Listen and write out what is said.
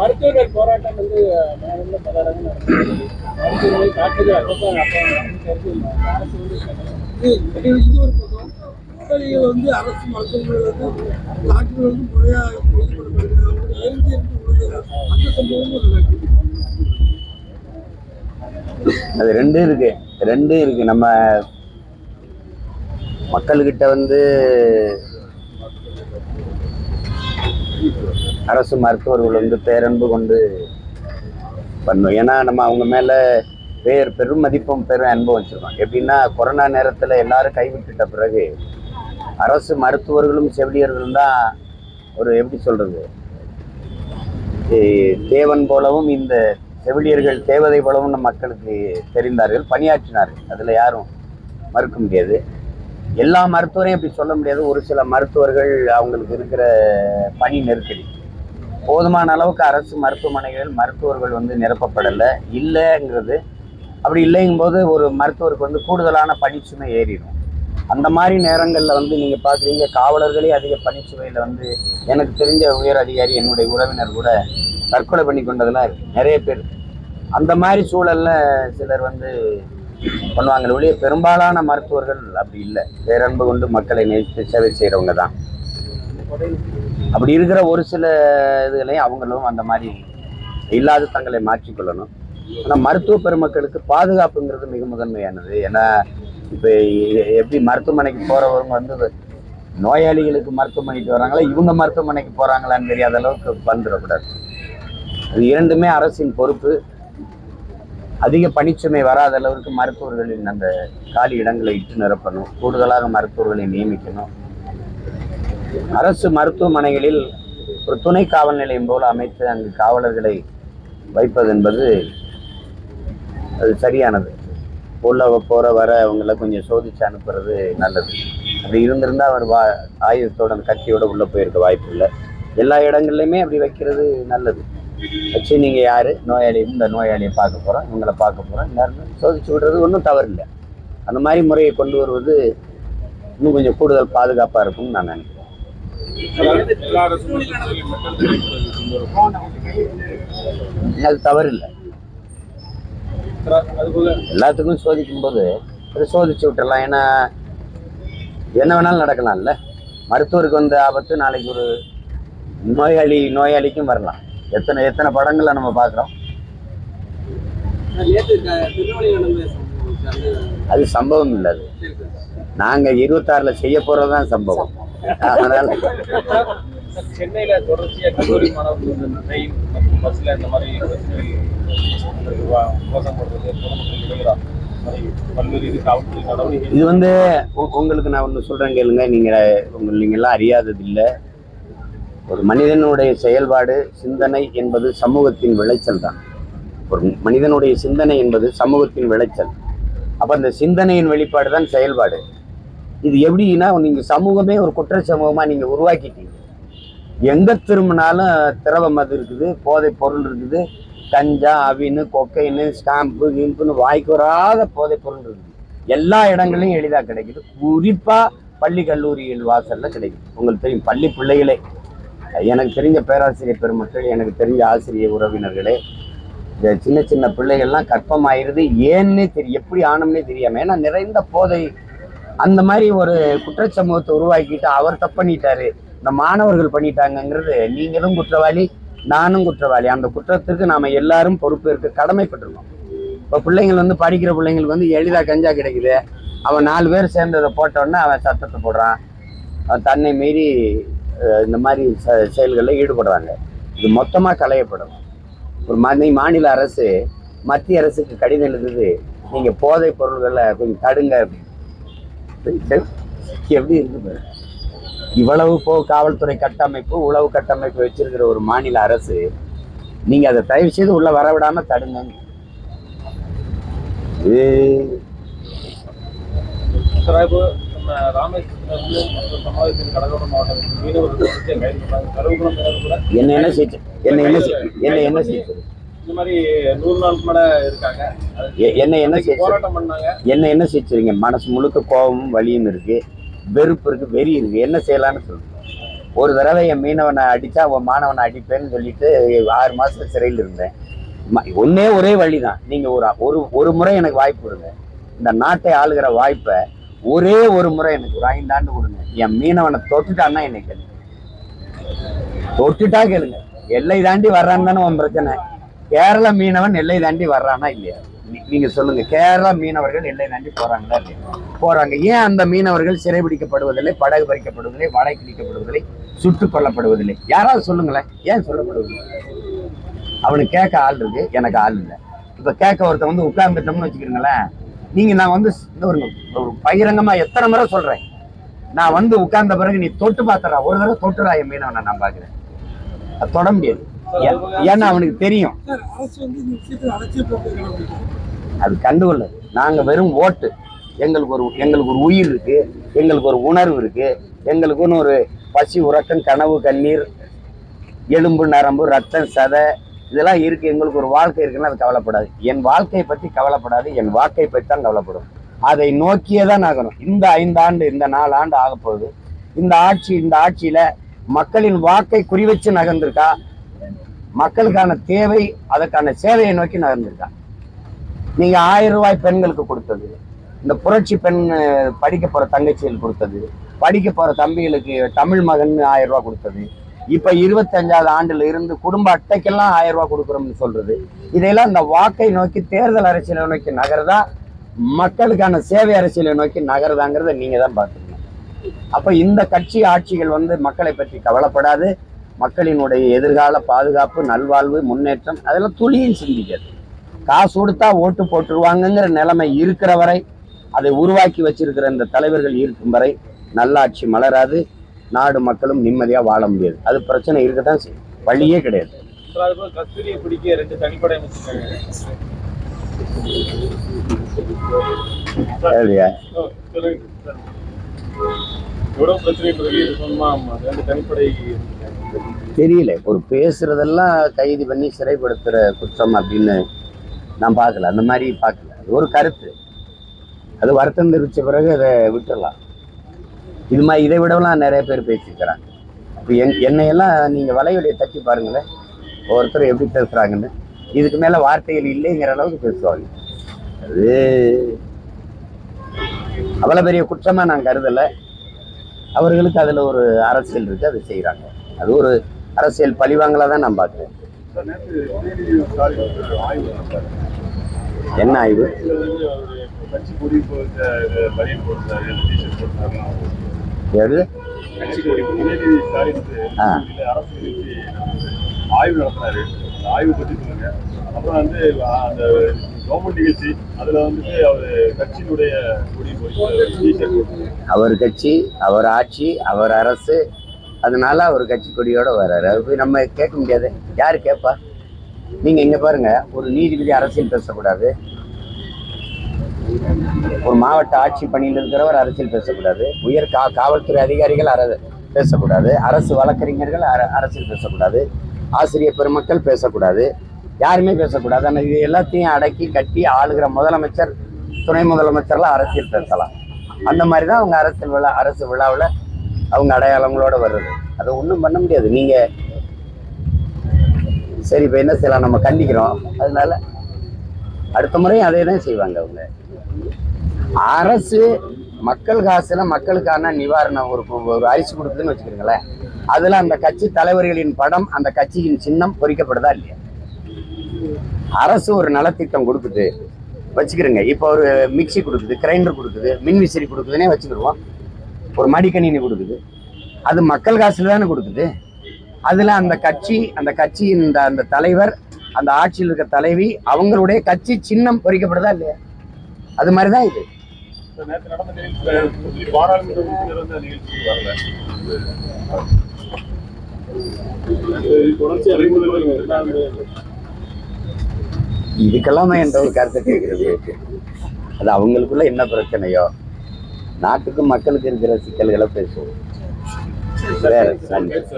மருத்துவர்கள் போராட்டம் வந்து மாநில பல மருத்துவர்களை அரசு வந்து இது ஒரு பக்கம். வந்து அரசு மருத்துவர்கள் வந்து டாக்டர்கள் வந்து முறையாக எழுதி அந்த சம்பவமும் நடக்குது அது ரெண்டும் இருக்கு. ரெண்டும் இருக்கு. நம்ம மக்கள்கிட்ட வந்து அரசு மருத்துவர்கள் வந்து பேரன்பு கொண்டு பண்ணும். ஏன்னா நம்ம அவங்க மேலே பேர் பெரும் மதிப்பும் பெரும் அன்பும் வச்சுருக்கோம் எப்படின்னா கொரோனா நேரத்தில் எல்லாரும் கைவிட்டுட்ட பிறகு அரசு மருத்துவர்களும் செவிலியர்களும் தான் ஒரு எப்படி சொல்கிறது தேவன் போலவும் இந்த செவிலியர்கள் தேவதை போலவும் நம் மக்களுக்கு தெரிந்தார்கள் பணியாற்றினார்கள். அதில் யாரும் மறுக்க முடியாது. எல்லா மருத்துவரையும் இப்படி சொல்ல முடியாது. ஒரு சில மருத்துவர்கள் அவங்களுக்கு இருக்கிற பணி நெருக்கடி. போதுமான அளவுக்கு அரசு மருத்துவமனைகளில் மருத்துவர்கள் வந்து நிரப்பப்படலை. இல்லைங்கிறது. அப்படி இல்லைங்கும்போது ஒரு மருத்துவருக்கு வந்து கூடுதலான பணிச்சுமை ஏறிடும். அந்த மாதிரி நேரங்களில் வந்து நீங்கள் பார்க்குறீங்க காவலர்களே அதிக பணிச்சுமையில் வந்து எனக்கு தெரிஞ்ச உயர் அதிகாரி என்னுடைய உறவினர் கூட தற்கொலை பண்ணி கொண்டதெல்லாம் இருக்குது நிறைய பேர். அந்த மாதிரி சூழலில் சிலர் வந்து பண்ணுவாங்க ஒழிய பெரும்பாலான மருத்துவர்கள் அப்படி இல்லை. பேரன்பு கொண்டு மக்களை நேசித்து சேவை செய்கிறவங்க தான். அப்படி இருக்கிற ஒரு சில இதுகளையும் அவங்களும் அந்த மாதிரி இல்லாத தங்களை மாற்றிக்கொள்ளணும். ஆனால் மருத்துவ பெருமக்களுக்கு பாதுகாப்புங்கிறது மிக முதன்மையானது. ஏன்னா இப்போ எப்படி மருத்துவமனைக்கு போகிறவங்க வந்து நோயாளிகளுக்கு மருத்துவமனைக்கு வராங்களா இவங்க மருத்துவமனைக்கு போகிறாங்களான்னு தெரியாத அளவுக்கு வந்துடக்கூடாது. அது இரண்டுமே அரசின் பொறுப்பு. அதிக பணிச்சுமை வராத அளவுக்கு மருத்துவர்களின் அந்த காலி இடங்களை இட்டு நிரப்பணும். கூடுதலாக மருத்துவர்களை நியமிக்கணும். அரசு மருத்துவமனைகளில் ஒரு துணை காவல் நிலையம் போல அமைத்து அங்கு காவலர்களை வைப்பது என்பது அது சரியானது. உள்ள போகிற வர அவங்கள கொஞ்சம் சோதிச்சு அனுப்புறது நல்லது. அப்படி இருந்திருந்தால் அவர் வா ஆயுதத்தோட அந்த கட்சியோட உள்ளே போயிருக்க வாய்ப்பு இல்லை. எல்லா இடங்கள்லையுமே அப்படி வைக்கிறது நல்லது. வச்சு நீங்கள் யார்? நோயாளி இந்த நோயாளியை பார்க்க போகிறோம் இவங்களை பார்க்க போகிறோம் எல்லாருமே சோதிச்சு விடுறது ஒன்றும் தவறு இல்லை அந்த மாதிரி முறையை கொண்டு வருவது இன்னும் கொஞ்சம் கூடுதல் பாதுகாப்பாக இருக்கும்னு நான் நினைக்கிறேன். அது தவறு இல்லை எல்லாத்துக்கும் சோதிக்கும் போது அதை சோதிச்சு விட்டுறலாம். ஏன்னா என்ன வேணாலும் நடக்கலாம்ல. மருத்துவருக்கு வந்த ஆபத்து நாளைக்கு ஒரு நோயாளி நோயாளிக்கும் வரலாம். எத்தனை எத்தனை படங்களை நம்ம பார்க்குறோம். அது சம்பவம் இல்லை அது. நாங்கள் இருபத்தாறில் செய்ய போகிறது தான் சம்பவம். அதனால் சென்னையில கல்லூரி மாணவர்கள் ட்ரெயின் மற்றும் பஸ்ல இந்த மாதிரி இது வந்து உங்களுக்கு நான் ஒன்று சொல்கிறேன் கேளுங்க. நீங்கள் உங்கள் நீங்கள்லாம் அறியாதது இல்லை ஒரு மனிதனுடைய செயல்பாடு சிந்தனை என்பது சமூகத்தின் விளைச்சல் தான். ஒரு மனிதனுடைய சிந்தனை என்பது சமூகத்தின் விளைச்சல். அப்போ அந்த சிந்தனையின் வெளிப்பாடு தான் செயல்பாடு. இது எப்படின்னா நீங்கள் சமூகமே ஒரு குற்ற சமூகமாக நீங்கள் உருவாக்கிட்டீங்க. எங்கே திரும்பினாலும் திரவ மது இருக்குது போதை பொருள் இருக்குது. கஞ்சா அவின்னு கொக்கைன்னு ஸ்டாம்பு கிம்புன்னு வாய்க்கு வராத போதை பொருள் இருக்குது. எல்லா இடங்களையும் எளிதாக கிடைக்குது. குறிப்பாக பள்ளி கல்லூரிகள் வாசலில் கிடைக்குது. உங்களுக்கு தெரியும் பள்ளி பிள்ளைகளே. எனக்கு தெரிஞ்ச பேராசிரியர் பெருமக்கள் எனக்கு தெரிஞ்ச ஆசிரியர் உறவினர்களே இந்த சின்ன சின்ன பிள்ளைகள்லாம் கற்பமாயிருது ஏன்னே தெரியும் எப்படி ஆனோம்னே தெரியாமல் ஏன்னா நிறைந்த போதை அந்த மாதிரி ஒரு குற்றச்சமூகத்தை உருவாக்கிட்டு அவர் தப்பு பண்ணிட்டாரு. இந்த மாணவர்கள் பண்ணிட்டாங்கங்கிறது நீங்களும் குற்றவாளி நானும் குற்றவாளி. அந்த குற்றத்திற்கு நாம எல்லாரும் பொறுப்பேற்க கடமைப்பட்டிருக்கோம். இப்போ பிள்ளைங்கள் வந்து படிக்கிற பிள்ளைங்களுக்கு வந்து எளிதாக கஞ்சா கிடைக்குது. அவன் நாலு பேர் சேர்ந்ததை போட்டோன்னே அவன் சத்தத்தை போடுறான். அவன் தன்னை மீறி அஹ், இந்த மாதிரி ச செயல்களில் ஈடுபடுறாங்க. இது மொத்தமாக களையப்படும். ஒரு மதி மாநில அரசு மத்திய அரசுக்கு கடிதம் எழுதுது. நீங்கள் போதைப் பொருள்களை கொஞ்சம் தடுங்க எப்படி இருக்கு பாரு. இவ்வளவு போ காவல்துறை கட்டமைப்பு உளவு கட்டமைப்பு வச்சிருக்கிற ஒரு மாநில அரசு நீங்க அதை தயவு செய்து உள்ள வரவிடாம தடுங்க. என்ன என்ன என்ன என்ன இந்த மாதிரி நூறு நாளுக்கு மேல இருக்காங்க. என்ன என்ன போராட்டம் பண்ணாங்க. என்ன என்ன செய்ச்சுறீங்க மனசு முழுக்க கோபமும் வலியும் இருக்கு வெறுப்பு இருக்கு வெறி இருக்கு. என்ன செய்யலாம்னு சொல்லுங்க. ஒரு தடவை என் மீனவனை அடிச்சா உன் மாணவனை அடிப்பேன்னு சொல்லிட்டு ஆறு மாசம் சிறையில் இருந்தேன். ஒண்ணே ஒரே வழிதான். நீங்க ஒரு ஒரு ஒரு முறை எனக்கு வாய்ப்பு கொடுங்க. இந்த நாட்டை ஆளுகிற வாய்ப்பை ஒரே ஒரு முறை எனக்கு ஒரு ஐந்தாண்டு கொடுங்க. என் மீனவனை தொட்டுட்டான்னா என்னை கேளுங்க. தொட்டுட்டா கேளுங்க. எல்லை தாண்டி வர்றான்னு தானே உன் பிரச்சனை. கேரள மீனவன் எல்லை தாண்டி வர்றானா இல்லையா? நீ- நீங்க சொல்லுங்க. கேரள மீனவர்கள் எல்லை தாண்டி போறாங்களா இல்லையா? போறாங்க. ஏன் அந்த மீனவர்கள் சிறைபிடிக்கப்படுவதில்லை படகு பறிக்கப்படுவதில்லை வலை கிழிக்கப்படுவதில்லை சுட்டுக் கொல்லப்படுவதில்லை? யாராவது சொல்லுங்களேன். ஏன் சொல்லப்படுவதில்லை? அவனுக்கு கேட்க ஆள் இருக்கு. எனக்கு ஆள் இல்லை. இப்ப கேட்க ஒருத்தன் வந்து உட்கார்ந்துட்டோம்னு வச்சுக்கிறீங்களேன். நீங்க நான் வந்து ஒரு ஒரு பகிரங்கமா எத்தனை முறை சொல்றேன். நான் வந்து உட்கார்ந்த பிறகு நீ தொட்டு பார்த்துறா ஒரு தடவை தொட்டுறா என் மீனவனை நான் பாக்குறேன் அது தொட முடியாது. ஏன்னா அவனுக்கு தெரியும். அது கண்டுகொள்ள நாங்கள் வெறும் ஓட்டு. எங்களுக்கு ஒரு எங்களுக்கு ஒரு உயிர் இருக்கு. எங்களுக்கு ஒரு உணர்வு இருக்கு. எங்களுக்குன்னு ஒரு பசி உறக்கம் கனவு கண்ணீர் எலும்பு நரம்பு ரத்தம் சதை இதெல்லாம் இருக்கு. எங்களுக்கு ஒரு வாழ்க்கை இருக்குன்னா அது கவலைப்படாது. என் வாழ்க்கையை பற்றி கவலைப்படாது. என் வாழ்க்கை பற்றி தான் கவலைப்படும். அதை நோக்கியே தான் ஆகணும். இந்த ஐந்தாண்டு இந்த நாலு ஆண்டு ஆக போகுது இந்த ஆட்சி இந்த ஆட்சியில மக்களின் வாக்கை குறிவச்சு நகர்ந்திருக்கா? மக்களுக்கான தேவை அதற்கான சேவையை நோக்கி நகர்ந்திருக்கான் நீங்க ஆயிரம் ரூபாய் பெண்களுக்கு கொடுத்தது இந்த புரட்சி பெண் படிக்க போற தங்கச்சிகள் கொடுத்தது படிக்க போற தம்பிகளுக்கு தமிழ் மகன் ஆயிரம் ரூபாய் கொடுத்தது இப்ப இருபத்தஞ்சாவது ஆண்டுல இருந்து குடும்ப அட்டைக்கெல்லாம் ஆயிரம் ரூபாய் கொடுக்குறோம்னு சொல்றது இதையெல்லாம் இந்த வாக்கை நோக்கி தேர்தல் அரசியலை நோக்கி நகர்தா மக்களுக்கான சேவை அரசியலை நோக்கி நகருதாங்கிறத நீங்க தான் பார்த்துக்கணும். அப்ப இந்த கட்சி ஆட்சிகள் வந்து மக்களை பற்றி கவலைப்படாது மக்களினுடைய எதிர்கால பாதுகாப்பு நல்வாழ்வு முன்னேற்றம் அதெல்லாம் துளியும் சிந்திக்காது காசு கொடுத்தா ஓட்டு போட்டுருவாங்கங்கிற நிலைமை இருக்கிற வரை அதை உருவாக்கி வச்சிருக்கிற இந்த தலைவர்கள் இருக்கும் வரை நல்லாட்சி மலராது நாடு மக்களும் நிம்மதியா வாழ முடியாது. அது பிரச்சனை இருக்கத்தான் செய்யும். வழியே கிடையாது. சரியா? பிரச்சனை தெரியல. ஒரு பேசுறதெல்லாம் கைது பண்ணி சிறைப்படுத்துற குற்றம் அப்படின்னு நான் பார்க்கல. அந்த மாதிரி பார்க்கல. அது ஒரு கருத்து. அது வருத்தம் தெரிவித்த பிறகு அதை விட்டுடலாம் இது மாதிரி இதை விடலாம் நிறைய பேர் பேசியிருக்கிறாங்க. இப்போ என் என்னையெல்லாம் நீங்கள் வலையுடைய தட்டி பாருங்களேன். ஒவ்வொருத்தர் எப்படி பேசுகிறாங்கன்னு இதுக்கு மேலே வார்த்தைகள் இல்லைங்கிற அளவுக்கு பேசுவாங்க. அது அவ்வளோ பெரிய குற்றமாக நான் கருதலை. அவர்களுக்கு அதில் ஒரு அரசியல் இருக்குது அதை செய்கிறாங்க அது ஒரு அரசியல் பழிவாங்கலாக தான் நான் பார்க்குறேன். என்ன ஆய்வு? எது? ஆய்வு நடத்தினாரு ஆய்வு பத்தி அப்புறம் வந்து அந்த கவர்மெண்ட் நிகழ்ச்சி அதுல வந்துட்டு அவர் கட்சியினுடைய கொடி அவர் கட்சி அவர் ஆட்சி அவர் அரசு அதனால அவர் கட்சி கொடியோட வர்றாரு. அது போய் நம்ம கேட்க முடியாது. யார் கேட்பா நீங்கள் இங்கே பாருங்க. ஒரு நீதிபதி அரசியல் பேசக்கூடாது. ஒரு மாவட்ட ஆட்சி பணியில் இருக்கிறவர் அரசியல் பேசக்கூடாது. உயர் கா காவல்துறை அதிகாரிகள் அர பேசக்கூடாது. அரசு வழக்கறிஞர்கள் அர அரசியல் பேசக்கூடாது. ஆசிரியர் பெருமக்கள் பேசக்கூடாது. யாருமே பேசக்கூடாது. ஆனால் இது எல்லாத்தையும் அடக்கி கட்டி ஆளுகிற முதலமைச்சர் துணை முதலமைச்சர்லாம் அரசியல் பேசலாம். அந்த மாதிரி தான் அவங்க அரசியல் விழா அரசு விழாவில் அவங்க அடையாளங்களோட வர்றது. அதை ஒன்றும் பண்ண முடியாது. நீங்கள் சரி இப்போ என்ன செய்யலாம்? நம்ம கண்டிக்கிறோம். அதனால அடுத்த முறையும் அதே தான் செய்வாங்க அவங்க. அரசு மக்கள் காசுல மக்களுக்கான நிவாரணம் ஒரு ஒரு அரிசி கொடுக்குதுன்னு வச்சுக்கிறீங்களேன் அதில் அந்த கட்சி தலைவர்களின் படம் அந்த கட்சியின் சின்னம் பொறிக்கப்படுதா இல்லையா? அரசு ஒரு நலத்திட்டம் கொடுக்குது. வச்சுக்கிறோங்க. இப்போ ஒரு மிக்சி கொடுக்குது கிரைண்டர் கொடுக்குது மின்விசிறி கொடுக்குதுன்னே வச்சுக்கிடுவோம். ஒரு மடிக்கணினி கொடுக்குது. அது மக்கள் காசுல தானே கொடுக்குது. அதில் அந்த கட்சி அந்த கட்சியின் இந்த அந்த தலைவர் அந்த ஆட்சியில் இருக்க தலைவி அவங்களுடைய கட்சி சின்னம் பொறிக்கப்படுதா இல்லையா? அது மாதிரி தான் இது. இப்ப நேத்து நடந்த நிகழ்ச்சி பாராளுமன்ற உறுப்பினர் வந்து அந்த நிகழ்ச்சிக்கு வரல. நேத்து தொடர்ச்சி அறிமுதல் இரண்டாவது இதுக்கெல்லாம் என்ற ஒரு கருத்தை கேட்கறது? இருக்கு. அது அவங்களுக்குள்ள என்ன பிரச்சனையோ நாட்டுக்கும் மக்களுக்கு இருக்கிற சிக்கல்களை பேசுவோம். வேற